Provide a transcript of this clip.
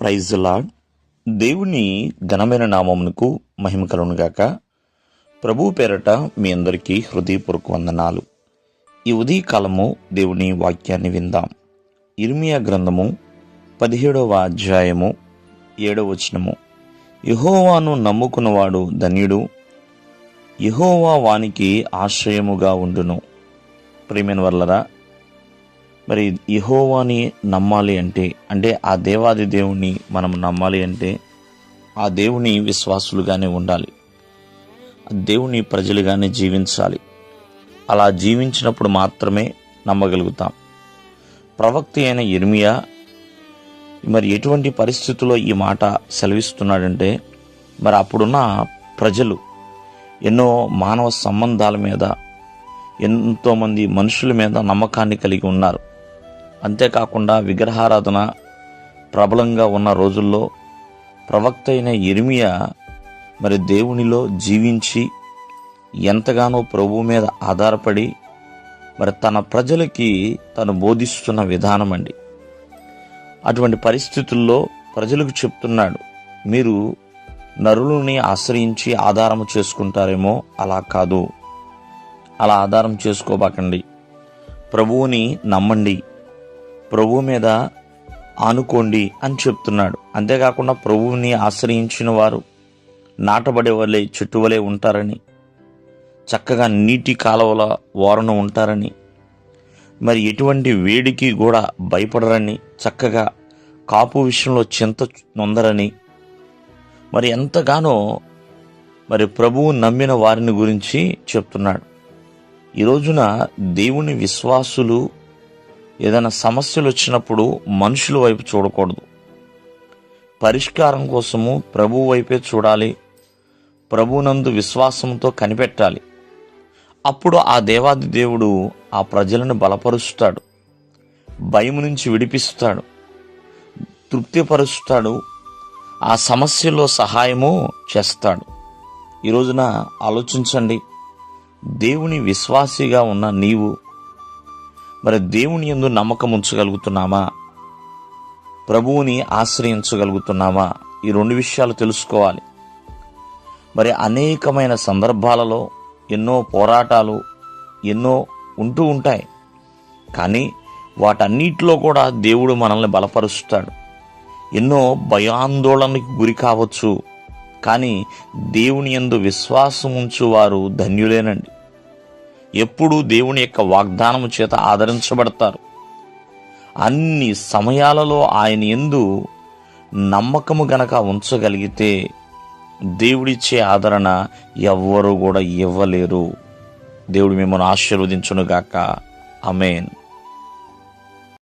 Praise lord దేవుని ఘనమైన నామమునకు మహిమ కలుగునుగాక ప్రభు పేరట మీ అందరికీ హృదయపూర్వక వందనాలు. ఈ ఉదయకాలము దేవుని వాక్యాన్ని విందాం. ఇర్మియా గ్రంథము పదిహేడవ అధ్యాయము ఏడవ వచనము. యహోవాను నమ్ముకున్నవాడు ధన్యుడు. యహోవా వానికి ఆశ్రయముగా ఉండును. ప్రేమిన వల్లరా మరి ఇహోవాని నమ్మాలి అంటే అంటే ఆ దేవాది దేవుణ్ణి మనం నమ్మాలి అంటే ఆ దేవుని విశ్వాసులుగానే ఉండాలి. దేవుని ప్రజలుగానే జీవించాలి. అలా జీవించినప్పుడు మాత్రమే నమ్మగలుగుతాం. ప్రవక్త అయిన ఇర్మియా మరి ఎటువంటి పరిస్థితుల్లో ఈ మాట సెలవిస్తున్నాడంటే మరి అప్పుడున్న ప్రజలు ఎన్నో మానవ సంబంధాల మీద ఎంతోమంది మనుషుల మీద నమ్మకాన్ని కలిగి ఉన్నారు. అంతేకాకుండా విగ్రహారాధన ప్రబలంగా ఉన్న రోజుల్లో ప్రవక్త అయిన ఇర్మియా మరి దేవునిలో జీవించి ఎంతగానో ప్రభు మీద ఆధారపడి మరి తన ప్రజలకి తను బోధిస్తున్న విధానం అండి. అటువంటి పరిస్థితుల్లో ప్రజలకు చెప్తున్నాడు మీరు నరులని ఆశ్రయించి ఆధారం చేసుకుంటారేమో? అలా కాదు. అలా ఆధారం చేసుకోబాకండి. ప్రభువుని నమ్మండి. ప్రభు మీద ఆనుకోండి అని చెప్తున్నాడు. అంతేకాకుండా ప్రభువుని ఆశ్రయించిన వారు నాటబడే వలె చెట్టు వలె ఉంటారని చక్కగా నీటి కాలువల ఓరన ఉంటారని మరి ఎటువంటి వేడికి కూడా భయపడరని చక్కగా కాపు విషయంలో చింత నొందరని మరి ఎంతగానో మరి ప్రభువు నమ్మిన వారిని గురించి చెప్తున్నాడు. ఈ రోజున దేవుని విశ్వాసులు ఏదైనా సమస్యలు వచ్చినప్పుడు మనుషుల వైపు చూడకూడదు. పరిష్కారం కోసము ప్రభు వైపే చూడాలి. ప్రభునందు విశ్వాసంతో కనిపెట్టాలి. అప్పుడు ఆ దేవాది దేవుడు ఆ ప్రజలను బలపరుస్తాడు. భయం నుంచి విడిపిస్తాడు. తృప్తిపరుస్తాడు. ఆ సమస్యలో సహాయము చేస్తాడు. ఈరోజున ఆలోచించండి. దేవుని విశ్వాసిగా ఉన్న నీవు మరి దేవుని ఎందు నమ్మకం ఉంచగలుగుతున్నామా? ప్రభువుని ఆశ్రయించగలుగుతున్నామా? ఈ రెండు విషయాలు తెలుసుకోవాలి. మరి అనేకమైన సందర్భాలలో ఎన్నో పోరాటాలు ఎన్నో ఉంటూ ఉంటాయి. కానీ వాటన్నిటిలో కూడా దేవుడు మనల్ని బలపరుస్తాడు. ఎన్నో భయాందోళనకి గురి కావచ్చు. కానీ దేవుని యందు విశ్వాసం ఉంచు వారు ధన్యులేనండి. ఎప్పుడూ దేవుని యొక్క వాగ్దానము చేత ఆదరించబడతారు. అన్ని సమయాలలో ఆయన ఎందు నమ్మకము గనక ఉంచగలిగితే దేవుడిచ్చే ఆదరణ ఎవ్వరూ కూడా ఇవ్వలేరు. దేవుడు మిమ్మల్ని ఆశీర్వదించునుగాక. అమేన్